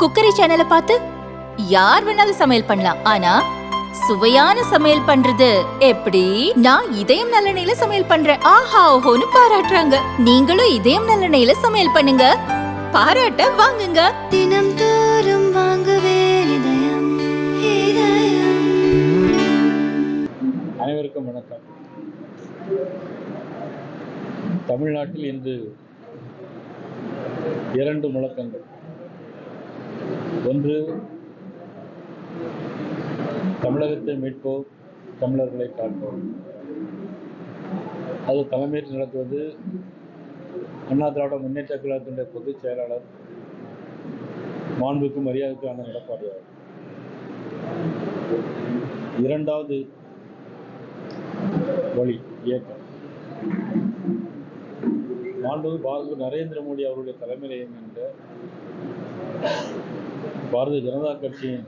Cookery சேனலை பார்த்து யார் வேணாலும் சமையல் பண்ணலாம். ஆனா சுவையான சமையல் பண்றது எப்படி? நான் இதயம் நல்லெண்ணெயில சமையல் பண்றேன். ஆஹா ஓஹோன்னு பாராட்டுறாங்க. நீங்களும் இதயம் நல்லெண்ணெயில சமையல் பண்ணுங்க. பாராட்ட வாங்குங்க. தினம் தோறும் வாங்குவே இதயம் இதயம். அனைவருக்கும் வணக்கம். தமிழ்நாட்டில் இன்று இரண்டு முழக்கங்கள். ஒன்று தமிழகத்தை மீட்போம் தமிழர்களை காப்போம் அது தலைமையில் நடத்துவது அண்ணா திராவிட முன்னேற்ற கழகத்தினுடைய பொதுச் செயலாளர் மாண்புக்கும் மரியாதைக்கான எடப்பாடியார். இரண்டாவது வழி இயக்கம். மாண்பு பாரத நரேந்திர மோடி அவருடைய தலைமையில் இயங்குகின்ற பாரதிய ஜனதா கட்சியின்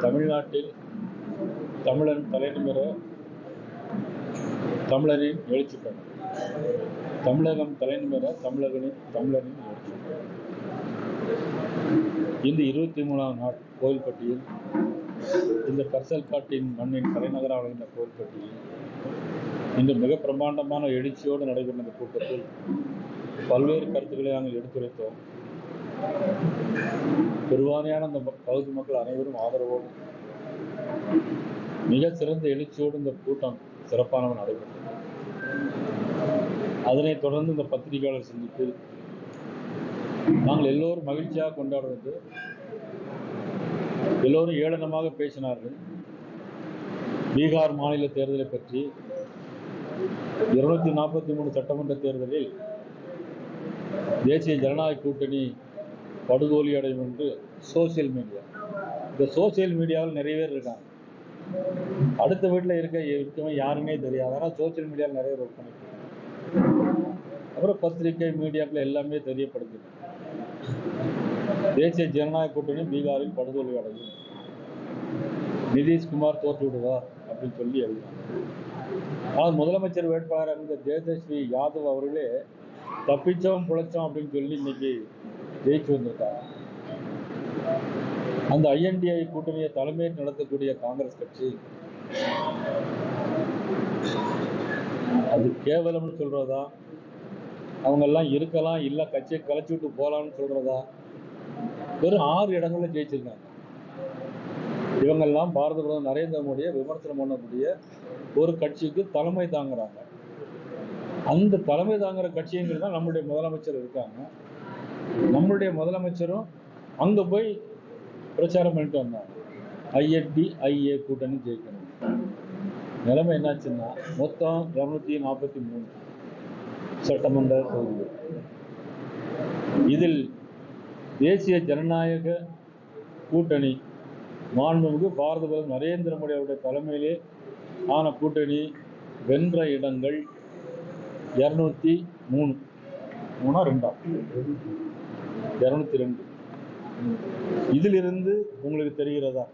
தமிழ்நாட்டில் தமிழன் தலைநிமிர தமிழரின் எழுச்சி பயணம் தமிழகம் தலைநிமிர தமிழர்களின் தமிழரின் எழுச்சி பயணம் இந்த இருபத்தி மூணாம் நாள் கோயில்பட்டியில் இந்த கர்சல் காட்டின் மண்ணின் தலைநகராக விளங்கின கோயில்பட்டியில் இன்று மிக பிரமாண்டமான எழுச்சியோடு நடைபெற்ற இந்த கூட்டத்தில் பல்வேறு கருத்துக்களை நாங்கள் எடுத்துரைத்தோம். பெருவாரியான அந்த பகுதி மக்கள் அனைவரும் ஆதரவோடு மிக சிறந்த எழுச்சியோடு இந்த கூட்டம் சிறப்பானவன் நடைபெற்றது. அதனைத் தொடர்ந்து இந்த பத்திரிகையாளர் சந்திப்பில் நாங்கள் எல்லோரும் மகிழ்ச்சியாக கொண்டாடுவது எல்லோரும் ஏளனமாக பேசினார்கள். பீகார் மாநில தேர்தலை பற்றி இருநூத்தி நாற்பத்தி மூணு சட்டமன்ற தேர்தலில் தேசிய ஜனநாயக கூட்டணி படுகோலி அடையும் என்று சோசியல் மீடியா இந்த சோசியல் மீடியாவில் நிறைய பேர் இருக்காங்க. அடுத்த வீட்டில் இருக்க இருக்கவன் யாருன்னே தெரியாது. ஆனால் சோசியல் மீடியாவில் நிறைய பேர் ஒர்க் பண்ணிருக்காங்க. அப்புறம் பத்திரிகை மீடியாக்கள் எல்லாமே தெரியப்படுது. தேசிய ஜனநாயக கூட்டணி பீகாரில் படுதோல்வி அடையும் நிதிஷ்குமார் தோற்று விடுவார் அப்படின்னு சொல்லி எழுதினார் ஆனால் முதலமைச்சர் வேட்பாளர் இருந்த தேஜஸ்வி யாதவ் அவர்களே தப்பிச்சோம் புழைச்சோம் அப்படின்னு சொல்லி இன்னைக்கு ஜெயிச்சு வந்திருக்காங்க அந்த ஐஎன்டிஐ கூட்டணியை தலைமை நடத்தக்கூடிய காங்கிரஸ் கட்சி? அது கேவலம்னு சொல்றதா? அவங்க எல்லாம் இருக்கலாம் இல்ல கட்சியை கலைச்சு விட்டு போலாம்னு சொல்றதா? வெறும் ஆறு இடங்கள்ல ஜெயிச்சிருக்காங்க. இவங்கெல்லாம் பாரத பிரதமர் நரேந்திர மோடியை விமர்சனம் பண்ணக்கூடிய ஒரு கட்சிக்கு தலைமை தாங்குறாங்க. அந்த தலைமை தாங்குற கட்சிங்கிறது தான் நம்முடைய முதலமைச்சர் இருக்காங்க. நம்மளுடைய முதலமைச்சரும் அங்க போய் பிரச்சாரம் பண்ணிட்டு வந்தாங்க. ஐஎன்டி ஐஏ கூட்டணி ஜெயிக்கணும். நிலைமை என்னாச்சுன்னா மொத்தம் இரநூத்தி நாற்பத்தி மூணு சட்டமன்ற தொகுதிகள். இதில் தேசிய ஜனநாயக கூட்டணி மாண்புமிகு பாரத பிரதமர் நரேந்திர மோடி அவருடைய தலைமையிலே ஆன கூட்டணி வென்ற இடங்கள் இருநூத்தி மூணு. மூணா ரெண்டா? இருநூத்தி ரெண்டு இதிலிருந்து உங்களுக்கு தெரிகிறதா?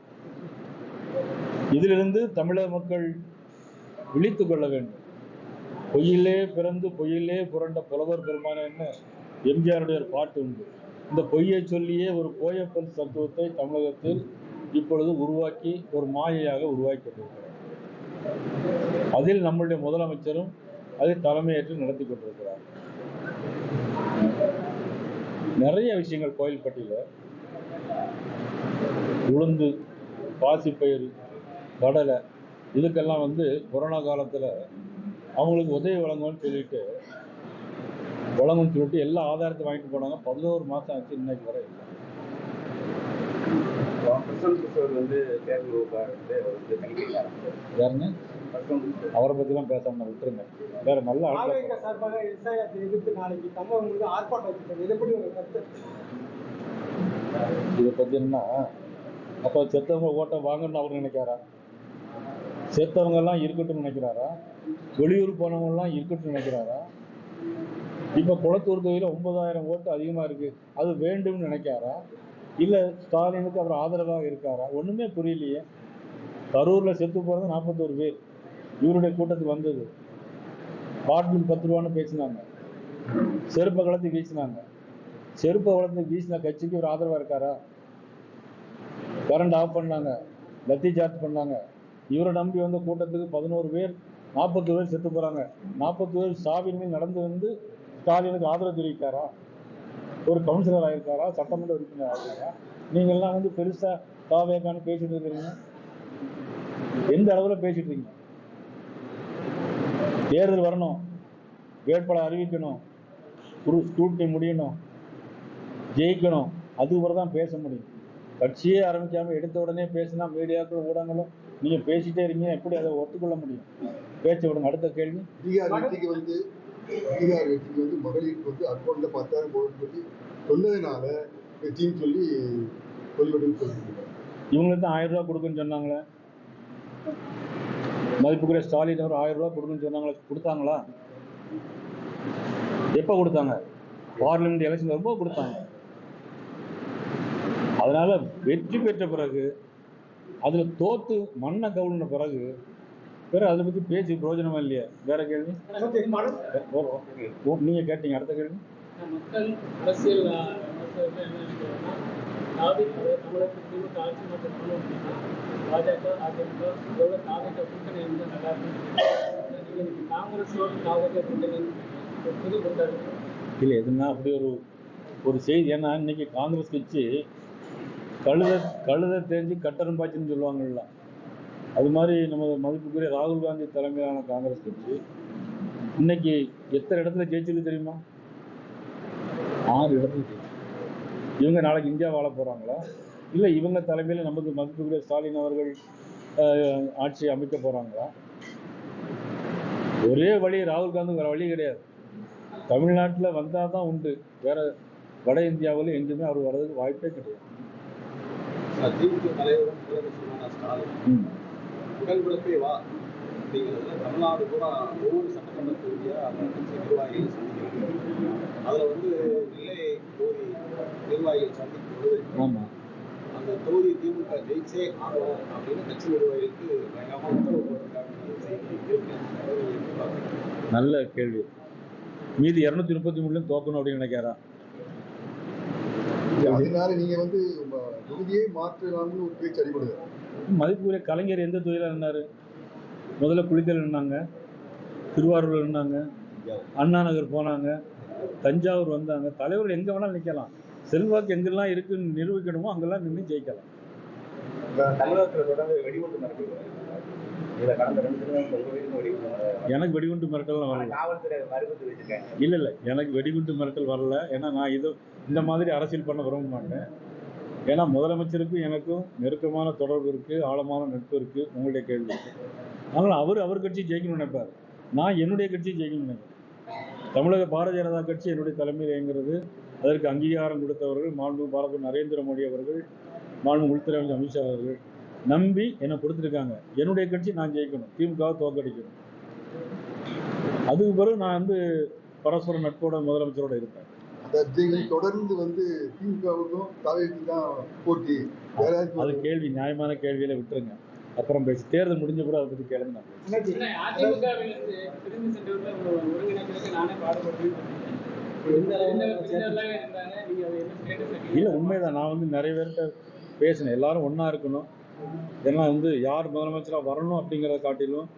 இதிலிருந்து தமிழக மக்கள் விழித்துக் கொள்ள வேண்டும். பொய்யிலே பிறந்து பொய்யிலே புரண்ட புலவர் பெருமானன்னு எம்ஜிஆருடைய ஒரு பாட்டு உண்டு. இந்த பொய்யை சொல்லியே ஒரு கோயப்பல் தத்துவத்தை தமிழகத்தில் இப்பொழுது உருவாக்கி ஒரு மாயையாக உருவாக்கி கொண்டிருக்கிறார் அதில் நம்முடைய முதலமைச்சரும் அதை தலைமையேற்று நடத்தி கொண்டிருக்கிறார். நிறைய விஷயங்கள் கோயில்பட்டியில். உளுந்து பாசிப்பயிறு கடலை இதுக்கெல்லாம் வந்து கொரோனா காலத்தில் அவங்களுக்கு உதவி வழங்கும்னு சொல்லிட்டு வழங்கும்னு சொல்லிட்டு எல்லா ஆதாரத்தையும் வாங்கிட்டு போனாங்க. பதினோரு மாதம் ஆச்சு இன்னைக்கு வரை. இல்லை யாருன்னு அவரை பற்றிலாம் பேசாம விட்டுருங்க. வேற நல்ல சார்பாக விவசாயத்தை எதிர்த்து நாளைக்கு முழுவதும் ஆர்ப்பாட்டம் வச்சிருக்காங்க இதை பற்றி ஒரு கருத்து? இதை பார்த்தீங்கன்னா அப்போ செத்தவங்க ஓட்டை வாங்கணும்னு அவர் நினைக்காரா செத்தவங்க எல்லாம் இருக்கட்டும்னு நினைக்கிறாரா? வெளியூர் போனவங்க எல்லாம் இருக்கட்டும்னு நினைக்கிறாரா? இப்போ குளத்தூர் தொகுதியில் ஒன்பதாயிரம் ஓட்டு அதிகமாக இருக்கு. அது வேண்டும்னு நினைக்காரா இல்லை ஸ்டாலினுக்கு அவர் ஆதரவாக இருக்காரா? ஒன்றுமே புரியலையே. கரூரில் செத்து போகிறது நாற்பத்தோரு பேர். இவருடைய கூட்டத்துக்கு வந்தது. பாட்டில் பத்து ரூபான்னு பேசினாங்க. செருப்பை கலத்தி வீசினாங்க. செருப்பை வளர்ந்து வீசின கட்சிக்கு ஒரு ஆதரவாக இருக்காரா? கரண்ட் ஆஃப் பண்ணாங்க. லத்தி சார்ஜ் பண்ணாங்க. இவரை நம்பி வந்த கூட்டத்துக்கு பதினோரு பேர் நாற்பது பேர் செத்து போகிறாங்க நாற்பது பேர் சாவின் மீது நடந்து வந்து ஸ்டாலினுக்கு ஆதரவு தெரிவிக்காரா? ஒரு கவுன்சிலர் ஆகிருக்காரா சட்டமன்ற உறுப்பினர் ஆகிருக்காரா நீங்கள்லாம் வந்து பெருசாக தாவேக்கான்னு பேசிட்டு இருக்கிறீங்க. எந்த அளவில் பேசிட்டு இருக்கீங்க? தேர்தல் வரணும். வேட்பாளர் அறிவிக்கணும். குரு ஸ்கூட்டி முடியணும். ஜெயிக்கணும். அது வரை தான் பேச முடியும். கட்சியே ஆரம்பிக்காம எடுத்த உடனே பேசினா மீடியாக்கள் ஊடகங்களும் நீங்க பேசிட்டே இருக்கீங்க எப்படி அதை ஒத்துக்கொள்ள முடியும்? பேச்ச விடுங்க. அடுத்த கேள்வி. பீகார் வெற்றிக்கு வந்து பீகார் வெற்றிக்கு வந்து மகளிருக்கு வந்து அக்கௌண்ட்ல பத்தாயிரம் போடணும்னு சொல்லி சொன்னதுனால வெற்றின்னு சொல்லி சொல்லிவிடுன்னு சொல்லியிருக்காங்க இவங்களுக்கு தான் ஆயிரம் ரூபாய் கொடுக்குன்னு சொன்னாங்களே. மதிப்புக்குரிய ஸ்டாலின் அவர் ஆயிரம் ரூபாய் கொடுக்குன்னு சொன்னாங்களா? கொடுத்தாங்களா? எப்போ கொடுத்தாங்க? பார்லிமெண்ட் எலெக்ஷன் வரும்போது கொடுத்தாங்க. அதனால வெற்றி பெற்ற பிறகு அதில் தோத்து மண்ணை கவுளின பிறகு வேற அதை பற்றி பேசி பிரயோஜனமா இல்லையா? வேற கேள்வி? ஓ, நீங்க கேட்டீங்க. அடுத்த கேள்வி? மக்கள் அரசியல் பாஜக அதிமுக இதோட தாவக கூட்டணி இருந்தால் நல்லா இருக்கும் நீங்க இன்னைக்கு காங்கிரஸோட தாவக கூட்டணி புது கொண்டாடு இல்லை எதுனா அப்படி ஒரு ஒரு செய்தி. ஏன்னா இன்னைக்கு காங்கிரஸ் கட்சி கழுத கழுத தெரிஞ்சு கட்டணம் பாய்ச்சின்னு சொல்லுவாங்கல்ல. அது மாதிரி நமது மதிப்புக்குரிய ராகுல் காந்தி தலைமையிலான காங்கிரஸ் கட்சி. இன்னைக்கு எத்தனை இடத்துல ஜெயிச்சிருக்கு தெரியுமா? ஆறு இடத்துல ஜெயிச்சு இவங்க நாளைக்கு இந்தியா வாழ போறாங்களா? இல்லை இவங்க தலைமையில் நமது மதிப்புக்குரிய ஸ்டாலின் அவர்கள் அஹ், ஆட்சி அமைக்க போறாங்களா? ஒரே வழி ராகுல் காந்தி வேற வழி கிடையாது. தமிழ்நாட்டில் வந்தால் தான் உண்டு. வேற வட இந்தியாவில் எங்கேயுமே அவர் வர்றதுக்கு வாய்ப்பே கிடையாது. தமிழ்நாடு பூரா ஒவ்வொரு சட்டமன்ற தொகுதியாக அந்த கட்சி நிர்வாகிகள் சந்திக்கிறாங்க. அதில் வந்து நெல்லை தொகுதி நிர்வாகிகள் சந்திக்கும் பொழுது ஆமாம் அந்த தொகுதி திமுக ஜெயிச்சே ஆகணும் அப்படின்னு கட்சி நிர்வாகிகளுக்கு பயங்கரமாக உத்தரவு போட்டிருக்காங்க? நல்ல கேள்வி. மீதி இரநூத்தி முப்பத்தி மூணுலையும் தோக்கணும் அப்படின்னு நினைக்காரா அதனால நீங்க வந்து தொகுதியே மாற்றலாம்னு ஒரு பேச்சு அடிபடுது மதிப்புக்குரிய கலைஞர் எந்த தொகுதியில் நின்னாரு? முதல்ல குளித்தல் நின்னாங்க திருவாரூர் நின்னாங்க அண்ணா நகர் போனாங்க தஞ்சாவூர் வந்தாங்க தலைவர் எங்கே வேணாலும் நிற்கலாம் செல்வாக்கு எங்கெல்லாம் இருக்குன்னு நிரூபிக்கணுமோ அங்கெல்லாம் நின்று ஜெயிக்கலாம். மிரட்டல் மிரட்டல். எனக்கு வெடிகுண்டு மிரட்டல்லாம் வரல. இல்லை இல்லை. எனக்கு வெடிகுண்டு மிரட்டல் வரல. ஏன்னா நான் இது இந்த மாதிரி அரசியல் பண்ண விரும்ப மாட்டேன். ஏன்னா முதலமைச்சருக்கும் எனக்கும் நெருக்கமான தொடர்பு இருக்குது ஆழமான நட்பு இருக்குது உங்களுடைய கேள்வி. அதனால் அவர் அவர் கட்சி ஜெயிக்கணும்னு நினைப்பார். நான் என்னுடைய கட்சி ஜெயிக்கணும்னு நினைப்பேன் தமிழக பாரதிய ஜனதா கட்சி என்னுடைய தலைமையில் இயங்குறது அதற்கு அங்கீகாரம் கொடுத்தவர்கள் மாண்பு பாரத நரேந்திர மோடி அவர்கள் மாண்பு உள்துறை அமைச்சர் அமித்ஷா அவர்கள். நம்பி என்னை கொடுத்துருக்காங்க. என்னுடைய கட்சி நான் ஜெயிக்கணும். திமுகவை தோக்கடிக்கணும் அதுக்கு பிறகு நான் வந்து பரஸ்பர நட்போட முதலமைச்சரோட இருப்பேன். தொடர்ந்து வந்து திமுகவுக்கும் போட்டி. அது கேள்வி. நியாயமான கேள்வியில விட்டுருங்க. அப்புறம் பேசி தேர்தல் முடிஞ்ச கூட அதை பத்தி கேளுங்க. நான் பேசுறேன். இல்லை, உண்மைதான். நான் வந்து நிறைய பேர்கிட்ட பேசினேன். எல்லாரும் ஒன்றா இருக்கணும். ஏன்னா வந்து யார் முதலமைச்சராக வரணும் அப்படிங்கிறத காட்டிலும்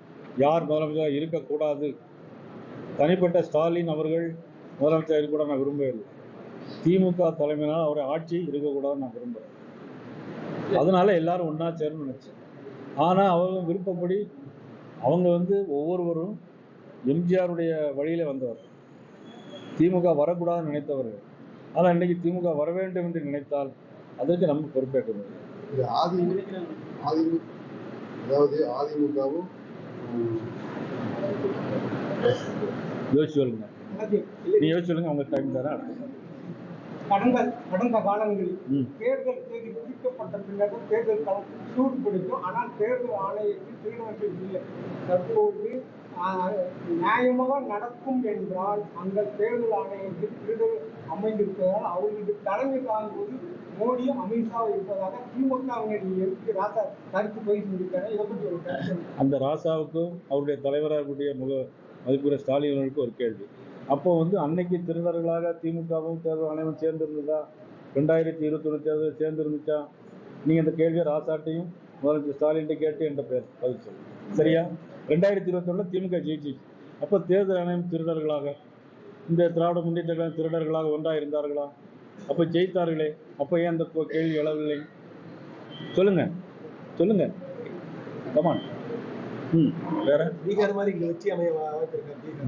யார் முதலமைச்சராக இருக்கக்கூடாது. தனிப்பட்ட ஸ்டாலின் அவர்கள் முதலமைச்சர் இருக்க கூட நான் விரும்பவில்லை திமுக தலைமையினால் அவரை ஆட்சி இருக்கக்கூடாதுன்னு நான் விரும்புகிறேன் அதனால எல்லாரும் ஒன்றா சேரணும்னு நினச்சேன். ஆனால் அவங்க விருப்பப்படி அவங்க வந்து ஒவ்வொருவரும் எம்ஜிஆருடைய வழியில் வந்தவர் திமுக வரக்கூடாதுன்னு நினைத்தவர்கள் ஆனால் இன்னைக்கு திமுக வர வேண்டும் என்று நினைத்தால் அதற்கு நம்ம பொறுப்பேற்க வேண்டும் இது அதிமுக அதிமுக அதாவது அதிமுகவும் யோசிச்சு சொல்லுங்க. நீ யோசிச்சு சொல்லுங்க அவங்க டைம் தரேன். கடந்த கடந்த காலங்களில் ம். தேர்தல் தேதி குறிக்கப்பட்ட பின்னரும் தேர்தல் களம் சூடு பிடிக்கும் ஆனால் தேர்தல் ஆணையத்தில் தீர்மானம் இல்லை தற்போது நியாயமாக நடக்கும் என்றால் அந்த தேர்தல் ஆணையத்தில் தேர்தல் அமைந்திருப்பதால் அவர்களுக்கு தலைமை தாங்குவது மோடியும் அமித்ஷா இருப்பதாக திமுக எதிர்த்து ராசா கருத்து போய் சொல்லியிருக்காங்க இதை பற்றி ஒரு அந்த ராசாவுக்கும் அவருடைய தலைவராக இருக்கக்கூடிய முக மதிப்புரை ஸ்டாலின் ஒரு கேள்வி. அப்போ வந்து அன்னைக்கு திருநர்களாக திமுகவும் தேர்தல் ஆணையம் சேர்ந்திருந்ததா? ரெண்டாயிரத்தி இருபத்தொன்று தேர்தல் சேர்ந்திருந்துச்சா? நீங்கள் இந்த கேள்வியை ராசாட்டையும் முதலமைச்சர் ஸ்டாலின்கிட்ட கேட்டு என்ற பேர் பதில் சொல்லுங்கள் சரியா? ரெண்டாயிரத்தி இருபத்தொன்னில் திமுக ஜெயிச்சிச்சு அப்போ தேர்தல் ஆணையம் திருடர்களாக இந்த திராவிட முன்னேற்ற திருடர்களாக ஒன்றாக இருந்தார்களா அப்போ ஜெயித்தார்களே அப்போ ஏன் அந்த கேள்வி எழவில்லை? சொல்லுங்க. சொல்லுங்க. கமான் ம். வேற? பீகார் மாதிரி இங்க வச்சு அமைய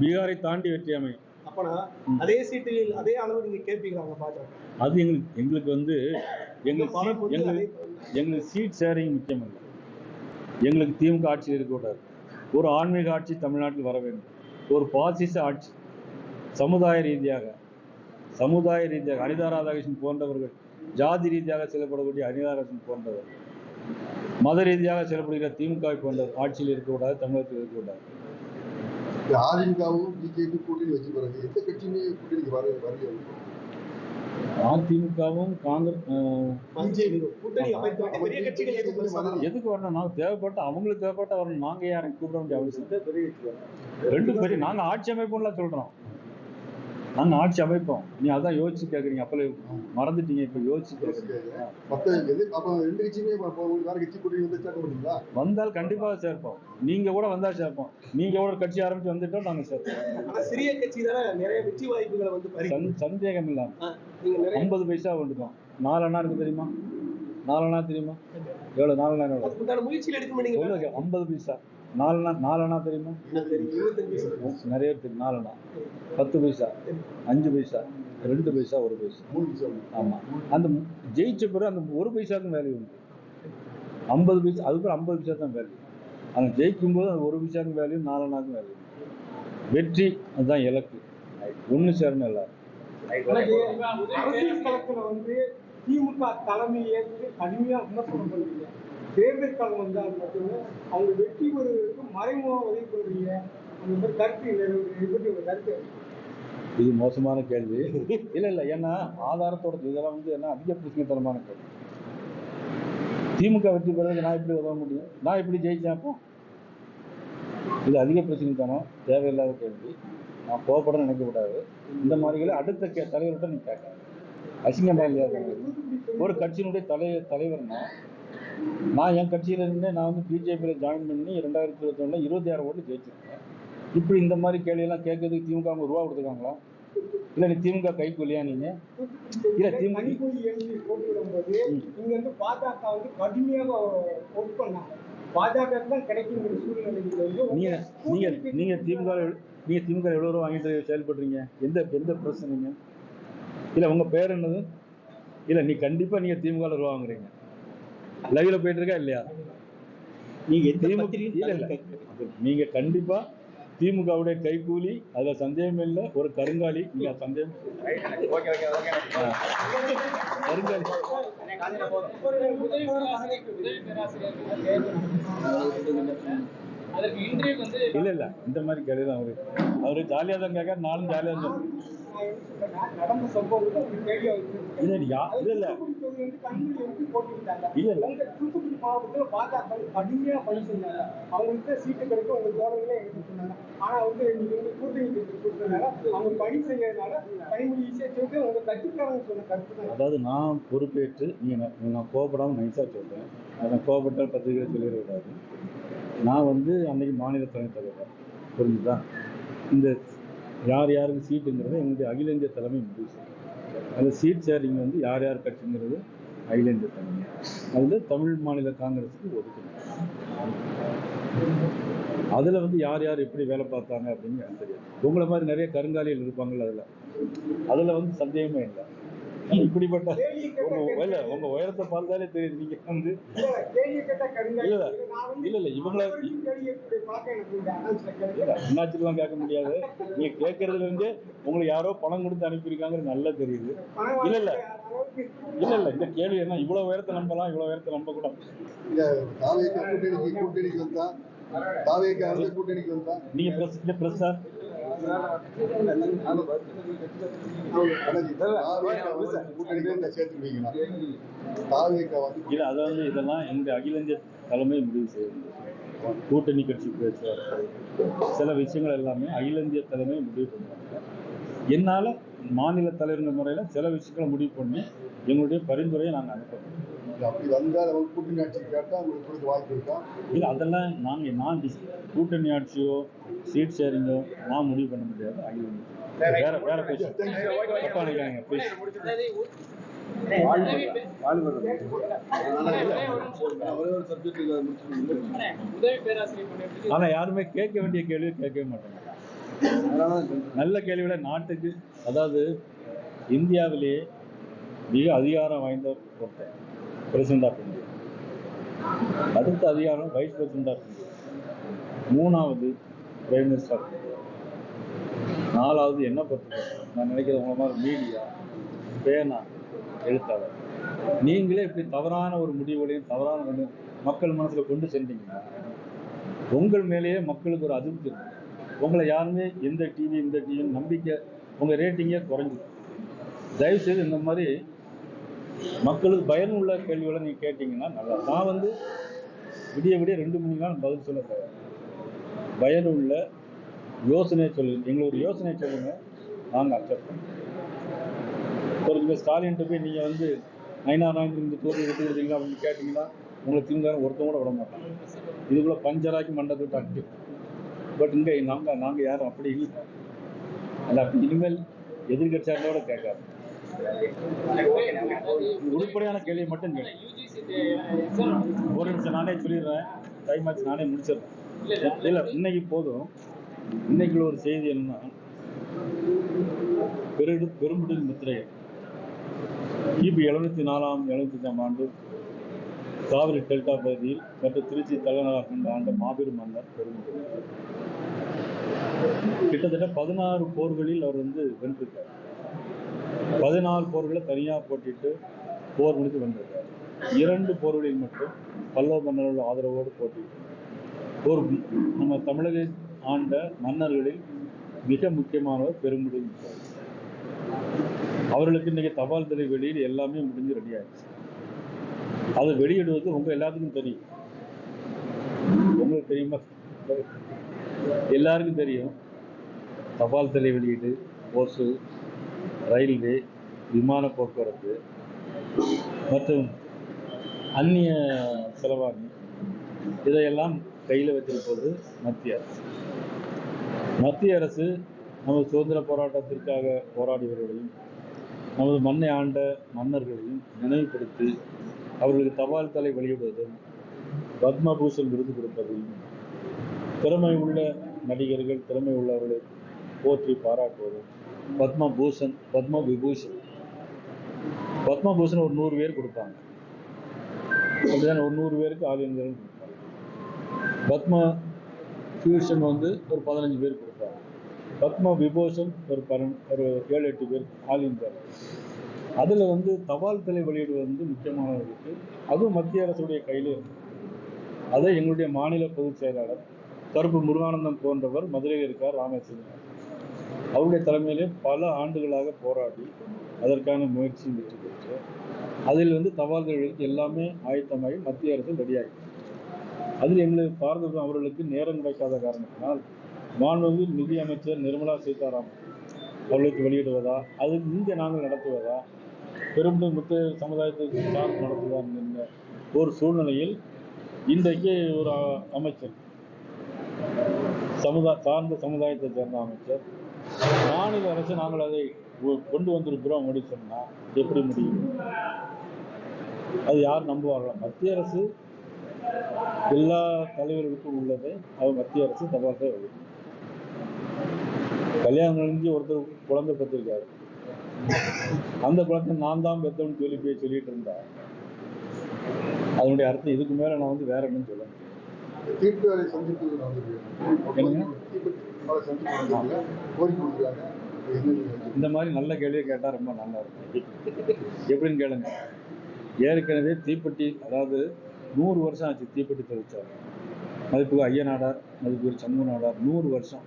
பீகார். தாண்டி வெற்றி அமையும். அப்பனா அதே சீட்டில் அதே அளவு நீங்க கேட்பீங்களா பாஜக? அது எங்களுக்கு எங்களுக்கு வந்து எங்களுக்கு எங்களுக்கு சீட் ஷேரிங் முக்கியம் இல்லை. எங்களுக்கு திமுக ஆட்சி இருக்கக்கூடாது. ஒரு ஆன்மீக ஆட்சி தமிழ்நாட்டில் வர வேண்டும். ஒரு பாசிச ஆட்சி. சமுதாய ரீதியாக சமுதாய ரீதியாக அனிதா ராதாகிருஷ்ணன் போன்றவர்கள் ஜாதி ரீதியாக செயல்படக்கூடிய அனிதா ராதாகிருஷ்ணன் போன்றவர் மத ரீதியாக செயல்படுகிற திமுக போன்ற ஆட்சியில் இருக்கக்கூடாது தமிழகத்தில் இருக்கக்கூடாது. அதிமுகவும் பிஜேபி கூட்டணி வச்சு பிறகு எந்த கட்சியுமே கூட்டணிக்கு வர வரையும் அதிமுகவும் காங்கிரஸ். எதுக்கு வரணும்? நாங்கள் தேவைப்பட்ட அவங்களுக்கு தேவைப்பட்ட வரணும். நாங்கள் யாரையும் கூப்பிட வேண்டிய அவசியம். ரெண்டு பெரிய நாங்கள் ஆட்சி அமைப்போம்லாம் சொல்கிறோம் நாங்கள் ஆட்சி அமைப்போம். நீ அதான் யோசிச்சு கேட்குறீங்க அப்பல மறந்துட்டீங்க. இப்போ யோசிச்சு கேட்குறீங்க அப்ப வந்து வந்தால் கண்டிப்பாக சேர்ப்போம். நீங்கள் கூட வந்தால் சேர்ப்போம். நீங்கள் கூட ஒரு கட்சி ஆரம்பிச்சு வந்துட்டோம் நாங்கள் சேர்ப்போம். ஆனா சிறிய கட்சி தானே நிறைய வெற்றி வாய்ப்புகளை வந்து சந்தேகம் இல்லாமல் நீங்க நிறைய ஐம்பது பைசா வந்துட்டோம். நாலு அண்ணா இருக்கு தெரியுமா? நாலு அண்ணா தெரியுமா? எவ்வளோ நாலு அண்ணா எவ்வளோ முயற்சிகள் எடுக்க ஐம்பது பைசா. நாலு அண்ணா தெரியுமா? நிறைய பேருக்கு நாலு பத்து பைசா அஞ்சு பைசா ரெண்டு பைசா ஒரு பைசா. மூணு ஆமாம் அந்த ஜெயிச்ச பிறகு அந்த ஒரு பைசாக்கும் வேல்யூ உண்டு. ஐம்பது பைசா அதுக்கு ஐம்பது பைசா தான் வேல்யூ ஆனால் ஜெயிக்கும் போது அந்த ஒரு பைசாக்கும் வேல்யூ நாலனாக்கும் வேல்யூ வெற்றி அதுதான் இலக்கு. ஒன்று சேரணும் எல்லாரும். அரசியல் களத்துல வந்து திமுக தலைமையை ஏற்று கடுமையா விமர்சனம் தேர்தல் வந்தால் மட்டுமே அவங்க வெற்றி பெறுவதற்கு மறைமுக உதவி பண்றீங்க அந்த மாதிரி கருத்து நிறைவேறு- இதை பற்றி உங்க கருத்து இது மோசமான கேள்வி. இல்லை இல்லை. ஏன்னா ஆதாரத்தோட இதெல்லாம் வந்து என்ன அதிக பிரச்சனைத்தனமான கேள்வி. திமுக வெற்றி பெறதுக்கு நான் எப்படி உதவ முடியும்? நான் எப்படி ஜெயிச்சேன் அப்போ? இது அதிக பிரச்சனைத்தனம் தேவையில்லாத கேள்வி. நான் கோவப்பட நினைக்கக்கூடாது. இந்த மாதிரிகளை அடுத்த கே தலைவர்கிட்ட நீ கேட்க. அசிங்கமா இல்லையா? ஒரு கட்சியினுடைய தலை தலைவர்னா நான் என் கட்சியில இருந்து நான் வந்து பிஜேபியில் ஜாயின் பண்ணி ரெண்டாயிரத்தி இருபத்தொன்னுல இருபத்தி ஆறு ஓட்டு ஜெயிச்சிருக்கேன். இப்படி இந்த மாதிரி கேள்வியெல்லாம் கேட்கறதுக்கு திமுக அவங்க ரூபா கொடுத்துருக்காங்களா? இல்லை நீ திமுக கைக்கூலியா நீங்க இல்ல, திமுக இங்க வந்து பாஜக வந்து கடுமையாக ஒர்க் பண்ணாங்க. பாஜக தான் கிடைக்குங்கிற சூழ்நிலையில நீங்க நீங்க நீங்க திமுக நீங்க திமுக எவ்வளவு ரூபா வாங்கிட்டு செயல்படுறீங்க? எந்த எந்த பிரச்சனைங்க? இல்ல உங்க பேர் என்னது? இல்ல நீ கண்டிப்பா நீங்க திமுக ல ரூபா வாங்குறீங்க லைவ்ல போயிட்டு இருக்கா இல்லையா? நீங்க நீங்க கண்டிப்பா திமுகவுடைய கைக்கூலி அதுல சந்தேகம் இல்லை. ஒரு கருங்காலி நீங்க சந்தேகம். கருங்காலி. இல்ல இல்ல. இந்த மாதிரி கேள்வி தான் அவரு. அவரு ஜாலியா தான் கேட்க நானும் ஜாலியா தான் இல்ல இல்ல. இல்ல தூத்துக்குடி இல்ல, மாவட்டத்துல பாஜக கடுமையா பணி செஞ்சாங்க. அவங்களுக்கு சீட்டு கிடைக்கும் உங்க தோழர்களே எடுத்து சொன்னாங்க. ஆனா வந்து நீங்க வந்து கூட்டணி கொடுத்ததுனால அவங்க செய்யறதுனால ஈஸியா சொல்லிட்டு உங்க கட்சிக்காரங்க சொன்ன கருத்து தான். அதாவது நான் பொறுப்பேற்று நீங்க நான் கோவப்படாம நைஸா சொல்றேன். நான் கோவப்பட்டால் பத்திரிகை சொல்லிடக்கூடாது. நான் வந்து அன்னைக்கு மாநில துணைத் தலைவர். புரிஞ்சுதா? இந்த யார் யாருக்கு சீட்டுங்கிறது எங்களுடைய அகில இந்திய தலைமை முடிவு செய்யும். அந்த சீட் ஷேரிங் வந்து யார் யார் கட்சிங்கிறது ஐலேண்டு தனியாக அதில் தமிழ் மாநில காங்கிரஸுக்கு ஒதுக்கணும். அதில் வந்து யார் யார் எப்படி வேலை பார்த்தாங்க அப்படின்னு எனக்கு தெரியாது. உங்களை மாதிரி நிறைய கருங்காலிகள் இருப்பாங்கள்ல அதில். அதில் வந்து சந்தேகமே இல்லை. இப்படிப்பட்ட உங்க இல்ல உங்க உயரத்தை பார்த்தாலே தெரியுது நீங்க வந்து இல்ல, இல்ல, இல்ல, இவங்கள-. அண்ணாச்சிலாம் கேட்க முடியாது. நீங்க கேட்கறதுல இருந்தே உங்களுக்கு யாரோ பணம் கொடுத்து அனுப்பியிருக்காங்கிறது நல்லா தெரியுது. இல்ல, இல்ல. இல்ல இல்ல இந்த கேள்வி என்ன இவ்வளவு உயரத்தை நம்பலாம் இவ்வளவு உயரத்தை நம்ப கூடாது இந்த கூட்டணிக்கு வந்தா வந்தா. நீங்க பிரஸ் சார் இல்ல அதாவது இதெல்லாம் எங்க அகில இந்திய தலைமை முடிவு செய்யும் கூட்டணி கட்சி பேச்சுவார்த்தை சில விஷயங்கள் எல்லாமே அகில இந்திய தலைமை முடிவு பண்ணுவாங்க. என்னால் மாநில தலைவர்கள் முறையில் சில விஷயங்களை முடிவு பண்ணி எங்களுடைய பரிந்துரையை நாங்கள் அனுப்புறோம் அப்படி வந்தால் அவங்க கூட்டணி ஆட்சி கேட்டால் உங்களுக்கு கொடுக்க வாய்ப்பு இருக்கா? இல்லை அதெல்லாம் நாங்கள் நான் கூட்டணி ஆட்சியோ சீட் ஷேரிங்கோ நான் முடிவு பண்ண முடியாது. வேற வேற தப்பா ப்ளீஸ் பணியிடத்துக்கு ஆனால் யாருமே கேட்க வேண்டிய கேள்வியை கேட்கவே மாட்டாங்க. நல்ல கேள்விகளை நாட்டுக்கு அதாவது இந்தியாவிலேயே மிக அதிகாரம் வாய்ந்த ஒருத்தர். பிரசிடண்ட் ஆஃப் இந்தியா அடுத்த அதிகாரம் வைஸ் பிரசிடண்ட் ஆஃப் இந்தியா மூணாவது பிரைம் மினிஸ்டர் ஆஃப் இந்தியா நாலாவது என்ன பொறுத்த நான் நினைக்கிறது உங்களை மாதிரி மீடியா பேனா எழுத்தாளர். நீங்களே இப்படி தவறான ஒரு முடிவுகளையும் தவறான ஒன்று மக்கள் மனசில் கொண்டு சென்றீங்கன்னா உங்கள் மேலேயே மக்களுக்கு ஒரு அதிருப்தி இருக்கும். உங்களை யாருமே எந்த டிவி இந்த டிவி நம்பிக்கை உங்கள் ரேட்டிங்கே குறைஞ்சிடும் தயவுசெய்து இந்த மாதிரி மக்களுக்கு பயனுள்ள கேள்விகளை நீங்கள் கேட்டிங்கன்னா நல்லா நான் வந்து விடிய விடிய ரெண்டு மணி நேரம் பதில் சொல்ல தயார் பயனுள்ள யோசனை சொல்லு எங்களோட ஒரு யோசனை சொல்லுங்க. நாங்கள் அக்செப்ட் பண்ணுறோம் ஒரு இப்போ ஸ்டாலின்ட்டு போய் நீங்கள் வந்து நைனா நாயந்திரம் இந்த தோல்வி விட்டு கொடுத்தீங்களா அப்படின்னு கேட்டிங்கன்னா உங்களை திமுக ஒருத்தவங்க கூட விட மாட்டாங்க இதுக்குள்ள பஞ்சராக்கி மண்டை அட்டு பட் இங்கே நாங்கள் நாங்கள் யாரும் அப்படி இல்லை. அது அப்படி இனிமேல் எதிர்கட்சியாரோட கேட்காது. உருப்படியான கேள்வி மட்டும் ஒரு நிமிஷம் நானே சொல்லிடுறேன். டைம் ஆச்சு நானே முடிச்சிடுறேன். இல்லை இன்னைக்கு போதும். இன்னைக்குள்ள ஒரு செய்தி என்னன்னா பெருடு பெரும்புடல் முத்திரையர் கிபி எழுநூத்தி நாலாம் எழுநூத்தஞ்சாம் ஆண்டு காவிரி டெல்டா பகுதியில் மற்றும் திருச்சி தலைநகர் கொண்ட ஆண்ட மாபெரும் மன்னர் பெரும்புடில் கிட்டத்தட்ட பதினாறு போர்களில் அவர் வந்து வென்றிருக்கார். பதினாறு போர்களை தனியாக போட்டிட்டு போர் முடித்து வந்திருக்கார். இரண்டு போர்களில் மட்டும் பல்லவ மன்னர்களோட ஆதரவோடு போட்டிட்டு. ஒரு நம்ம தமிழக ஆண்ட மன்னர்களில் மிக முக்கியமானவர் பெருங்குடி அவர்களுக்கு இன்னைக்கு தபால் துறை வெளியீடு எல்லாமே முடிஞ்சு ரெடி ஆயிடுச்சு. அதை வெளியிடுவது உங்க எல்லாத்துக்கும் தெரியும். உங்களுக்கு தெரியுமா? எல்லாருக்கும் தெரியும். தபால் தலை வெளியீடு ஓசு ரயில்வே விமான போக்குவரத்து மற்றும் அந்நிய செலவாணி இதையெல்லாம் கையில் வச்சிருப்பது மத்திய அரசு. மத்திய அரசு நமது சுதந்திர போராட்டத்திற்காக போராடியவர்களையும் நமது மண்ணை ஆண்ட மன்னர்களையும் நினைவுபடுத்தி அவர்களுக்கு தபால் தலை வெளியிடுவதும் பத்மபூஷன் விருது கொடுப்பதையும் திறமை உள்ள நடிகர்கள் திறமை உள்ளவர்களை போற்றி பாராட்டுவதும் பத்மபூஷன் பத்ம விபூஷன் பத்மபூஷன் ஒரு நூறு பேர் கொடுப்பாங்க. அப்படிதான் ஒரு நூறு பேருக்கு ஆல் இந்தியர்கள் கொடுப்பாங்க பத்ம பியூஷன் வந்து ஒரு பதினஞ்சு பேர் கொடுப்பாங்க பத்ம விபூஷன் ஒரு பன்னெண்டு ஒரு ஏழு எட்டு பேர் ஆல் இந்தியா அதில் வந்து தபால் தலை வெளியீடு வந்து முக்கியமானது இருக்குது அதுவும் மத்திய அரசுடைய கையில் இருக்கு. அதை எங்களுடைய மாநில பொதுச் செயலாளர் கருப்பு முருகானந்தம் போன்றவர் மதுரையில் இருக்கார் ராமேஸ்வரன் அவருடைய தலைமையிலே பல ஆண்டுகளாக போராடி அதற்கான முயற்சி வெற்றி பெற்று அதில் வந்து தபால்களுக்கு எல்லாமே ஆயத்தமாகி மத்திய அரசு ரெடியாகி. அதில் எங்களுக்கு பாரத அவர்களுக்கு நேரம் கிடைக்காத காரணத்தினால் மாண்புமிகு நிதி அமைச்சர் நிர்மலா சீதாராமன் அவர்களுக்கு வெளியிடுவதா அது இங்கே நாங்கள் நடத்துவதா பெரும்பும் முத்து சமுதாயத்தை சார்ந்து நடத்துவதா என்ற ஒரு சூழ்நிலையில் இன்றைக்கு ஒரு அமைச்சர் சமுதாய சார்ந்த சமுதாயத்தை சேர்ந்த அமைச்சர் மாநில அரசு நாங்கள் அதை கொண்டு வந்திருக்கிறோம் அப்படின்னு சொன்னா எப்படி முடியும்? அது யார் நம்புவார்களா? மத்திய அரசு எல்லா தலைவர்களுக்கும் உள்ளதை அவர் மத்திய அரசு வெளியிடும். கல்யாணம் ஒருத்தர் குழந்தை பெற்றிருக்காரு. அந்த குழந்தை நான் தான் பெத்தவன்னு சொல்லி போய் சொல்லிட்டு இருந்தா அதனுடைய அர்த்தம் இதுக்கு மேல நான் வந்து வேற என்னன்னு சொல்ல கொடுக்குறாங்க இந்த மாதிரி நல்ல கேள்வியை கேட்டால் ரொம்ப நல்லா இருக்கும். எப்படின்னு கேளுங்க. ஏற்கனவே தீப்பெட்டி அதாவது நூறு வருஷம் ஆச்சு தீப்பெட்டி தெரிவித்தார் மதிப்புக்கு ஐயநாடார் மதிப்புக்கு சண்முக நாடார் நூறு வருஷம்.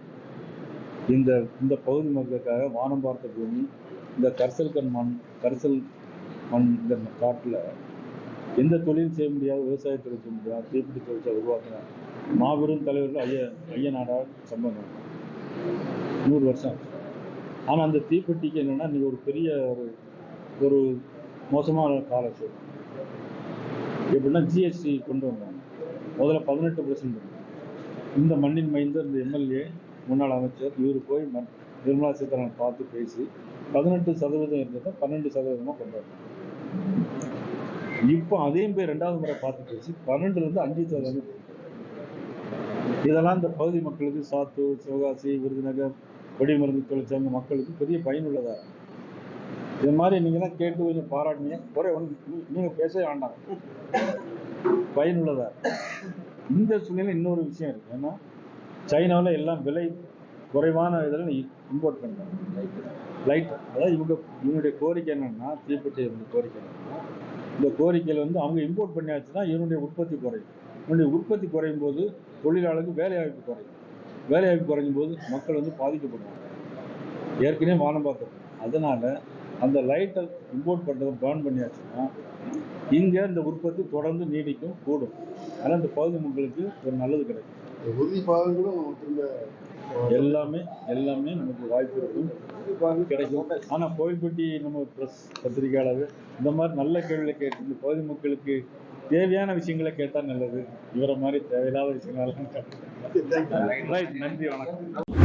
இந்த இந்த பகுதி மக்களுக்காக வானம் பார்த்த பூமி இந்த கரிசல் கண் மண் கரிசல் மண் இந்த காட்டில் எந்த தொழிலும் செய்ய முடியாது விவசாய தொழில் செய்ய முடியாது தீப்பெட்டி தொழிற்சாலை உருவாக்கினார் மாபெரும் தலைவர்கள் ஐய ஐயநாடார் சம்பந்தம் நூறு வருஷம். ஆனால் அந்த தீப்பெட்டிக்கு என்னென்னா இன்றைக்கி ஒரு பெரிய ஒரு ஒரு மோசமான கால எப்படின்னா ஜிஎஸ்டி கொண்டு வந்தாங்க. முதல்ல பதினெட்டு பர்சன்ட். இந்த மண்ணின் மைந்த இந்த எம்எல்ஏ முன்னாள் அமைச்சர் இவர் போய் மண் நிர்மலா சீதாராமன் பார்த்து பேசி பதினெட்டு சதவீதம் இருந்ததை பன்னெண்டு சதவீதமாக கொண்டு வந்தாங்க. இப்போ அதையும் போய் ரெண்டாவது முறை பார்த்து பேசி பன்னெண்டுலேருந்து அஞ்சு சதவீதம். இதெல்லாம் இந்த பகுதி மக்களுக்கு சாத்தூர் சிவகாசி விருதுநகர் வெடிமருந்து தொழிற்சாலை மக்களுக்கு பெரிய பயனுள்ளதா இது மாதிரி நீங்களாம் கேட்டு கொஞ்சம் பாராட்டினீங்க. ஒரே ஒன்று நீங்கள் நீங்க பேசவே வேண்டாம். பயனுள்ளதா இந்த சூழ்நிலை இன்னொரு விஷயம் இருக்கு. ஏன்னா சைனாவில் எல்லாம் விலை குறைவான இதில் இம்போர்ட் பண்ணுறாங்க லைட் அதாவது இவங்க இவனுடைய கோரிக்கை என்னன்னா தீப்பெட்டி இருந்த கோரிக்கை என்னன்னா இந்த கோரிக்கையில் வந்து அவங்க இம்போர்ட் பண்ணியாச்சுன்னா இவனுடைய உற்பத்தி குறையும். இவனுடைய உற்பத்தி குறையும் போது தொழிலாளருக்கு வேலைவாய்ப்பு குறையும். வேலைவாய்ப்பு குறையும் போது மக்கள் வந்து பாதிக்கப்படுவாங்க. ஏற்கனவே வானம் பார்த்தோம். அதனால அந்த லைட்டை இம்போர்ட் பண்ணுறதை பேன் பண்ணியாச்சுன்னா இங்கே இந்த உற்பத்தி தொடர்ந்து நீடிக்கும் கூடும். அதனால் இந்த பகுதி மக்களுக்கு ஒரு நல்லது கிடைக்கும். உறுதி பாகங்களும் திரும்ப எல்லாமே எல்லாமே நமக்கு வாய்ப்பு இருக்கும். கிடைக்கும். ஆனா கோயில்பட்டி நம்ம பிரஸ் பத்திரிகையாளர் இந்த மாதிரி நல்ல கேள்விகளை கேட்டு இந்த பகுதி மக்களுக்கு தேவையான விஷயங்களை கேட்டா நல்லது. இவரை மாதிரி தேவையில்லாத விஷயங்களெல்லாம் ரைட் நன்றி வணக்கம்.